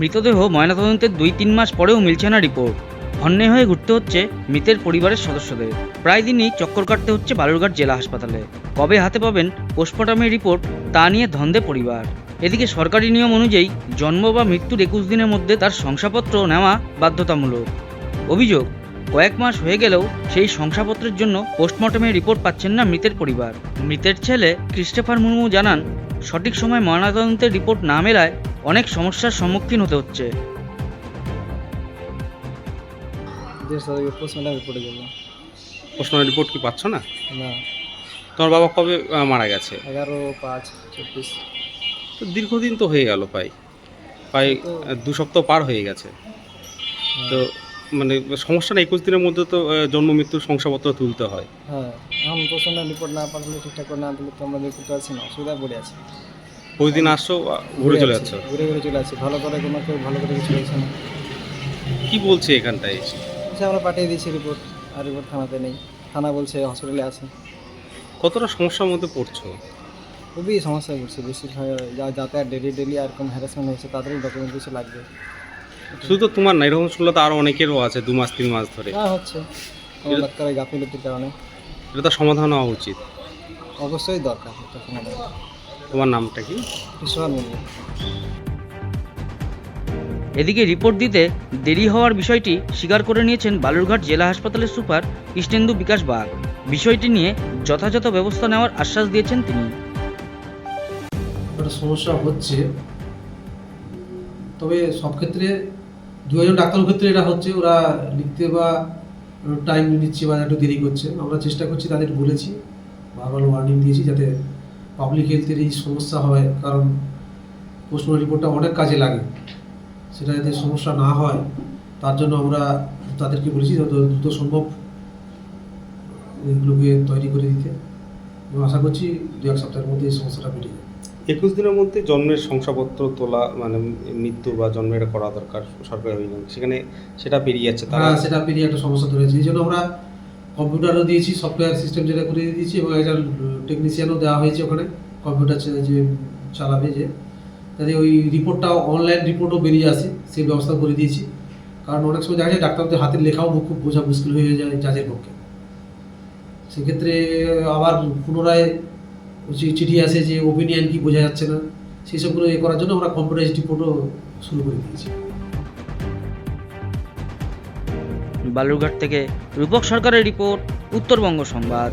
মৃতদেহ ময়নাতদন্তের দুই তিন মাস পরেও মিলছে না রিপোর্ট। অন্যায় হয়ে ঘুরতে হচ্ছে মৃতের পরিবারের সদস্যদের। প্রায় দিনই চক্কর কাটতে হচ্ছে বালুরঘাট জেলা হাসপাতালে। কবে হাতে পাবেন পোস্টমর্টমের রিপোর্ট তা নিয়ে ধন্দে পরিবার। এদিকে সরকারি নিয়ম অনুযায়ী জন্ম বা মৃত্যুর একুশ দিনের মধ্যে তার শংসাপত্র নেওয়া বাধ্যতামূলক। অভিযোগ কয়েক মাস হয়ে গেলেও সেই শংসাপত্রের জন্য পোস্টমর্টমের রিপোর্ট পাচ্ছেন না মৃতের পরিবার। মৃতের ছেলে ক্রিস্টোফার মুর্মু জানান সঠিক সময় ময়নাতদন্তের রিপোর্ট না মেলায় অনেক সমস্যার সম্মুখীন হতে হচ্ছে। রিপোর্টে গেল। পোস্টমর্টম রিপোর্ট কি পাচ্ছ না? না। তোমার বাবা কবে মারা গেছে? এগারো পাঁচ চব্বিশ। তো দীর্ঘদিন তো হয়ে গেল প্রায়। প্রায় দু সপ্তাহ পার হয়ে গেছে। তো মানে সমস্যাটা একুশ দিনের মধ্যে তো জন্ম মৃত্যুর শংসাপত্র তুলতে হয়। হ্যাঁ এখন পোস্টমর্টম রিপোর্ট না পাঠালে ঠিকঠাক করে না দিলে তো আমরা দেখতে পাচ্ছি না অসুবিধা পড়ে আছি। প্রতিদিন আসছো ঘুরে চলে আছি, যাচ্ছ? ঘুরে ঘুরে চলে আছি ভালো করে কোনো কেউ ভালো করে কিছু বলছে না। কি বলছে এখানটায়? এসে? আমরা পাঠিয়ে দিয়েছি রিপোর্ট আর রিপোর্ট থানাতে নেই থানা বলছে হসপিটালে আছে। কতটা সমস্যার মধ্যে পড়ছো? খুবই সমস্যায় পড়ছে বেশিরভাগ যা যাতায়াত ডেলি ডেলি আর কোনো হ্যারাসমেন্ট হয়েছে তাদেরই ডকুমেন্ট কিছু লাগবে। শুধু তো তোমার না এরকম শুনলে তো আরও অনেকেরও আছে দু মাস তিন মাস ধরে। না হচ্ছে ডাক্তারের গাফিলতির কারণে। এটা তো সমাধান হওয়া উচিত। অবশ্যই দরকার এটা সমাধান। তোমার নামটা কি? এদিকে রিপোর্ট দিতে দেরি হওয়ার বিষয়টি স্বীকার করে নিয়েছেন বালুরঘাট জেলা হাসপাতালের সুপার কৃষ্ণেন্দু বিকাশ বাগ। বিষয়টি নিয়ে যথাযথ ব্যবস্থা নেওয়ার আশ্বাস দিয়েছেন তিনি। সমস্যা হচ্ছে তবে সব ক্ষেত্রে দু একজন ডাক্তারের ক্ষেত্রে এটা হচ্ছে, ওরা লিখতে বা টাইম নিচ্ছে বা একটু দেরি করছে। আমরা চেষ্টা করছি তাদের বলেছি, বারবার ওয়ার্নিং দিয়েছি যাতে পাবলিক হেলথের এই সমস্যা হয়, কারণ পোস্টমর্টম রিপোর্টটা অনেক কাজে লাগে। সেটা যাতে সমস্যা না হয়, তার জন্য আমরা তাদেরকে বলেছি যত দ্রুত সম্ভব এগুলোকে তৈরি করে দিতে। এবং আশা করছি দু এক সপ্তাহের মধ্যে এই সমস্যাটা মিটে যাবে। একুশ দিনের মধ্যে জন্মের শংসাপত্র তোলা মানে মৃত্যু বা জন্মের করা দরকার সরকারি অভিযান। সেখানে সেটা পেরিয়ে যাচ্ছে তারা। হ্যাঁ সেটা পেরিয়ে একটা সমস্যা ধরেছে এই জন্য আমরা কম্পিউটারও দিয়েছি, সফটওয়্যার সিস্টেম যেটা করে দিয়েছি, এবং একটা টেকনিশিয়ানও দেওয়া হয়েছে ওখানে। কম্পিউটার যে চালাবে যে যাতে ওই রিপোর্টটা অনলাইন রিপোর্টও বেরিয়ে আসে, সেই ব্যবস্থা করে দিয়েছি। কারণ অনেক সময় দেখা যায় ডাক্তারদের হাতের লেখাও খুব বোঝা মুশকিল হয়ে যায় জাজের পক্ষে। সেক্ষেত্রে আবার পুনরায় চিঠি আসে যে ওপিনিয়ন কি বোঝা যাচ্ছে না, সেই সবগুলো এ করার জন্য আমরা কম্পিউটার রিপোর্টও শুরু করে দিয়েছি। বালুরঘাট থেকে রূপক সরকারের রিপোর্ট, উত্তরবঙ্গ সংবাদ।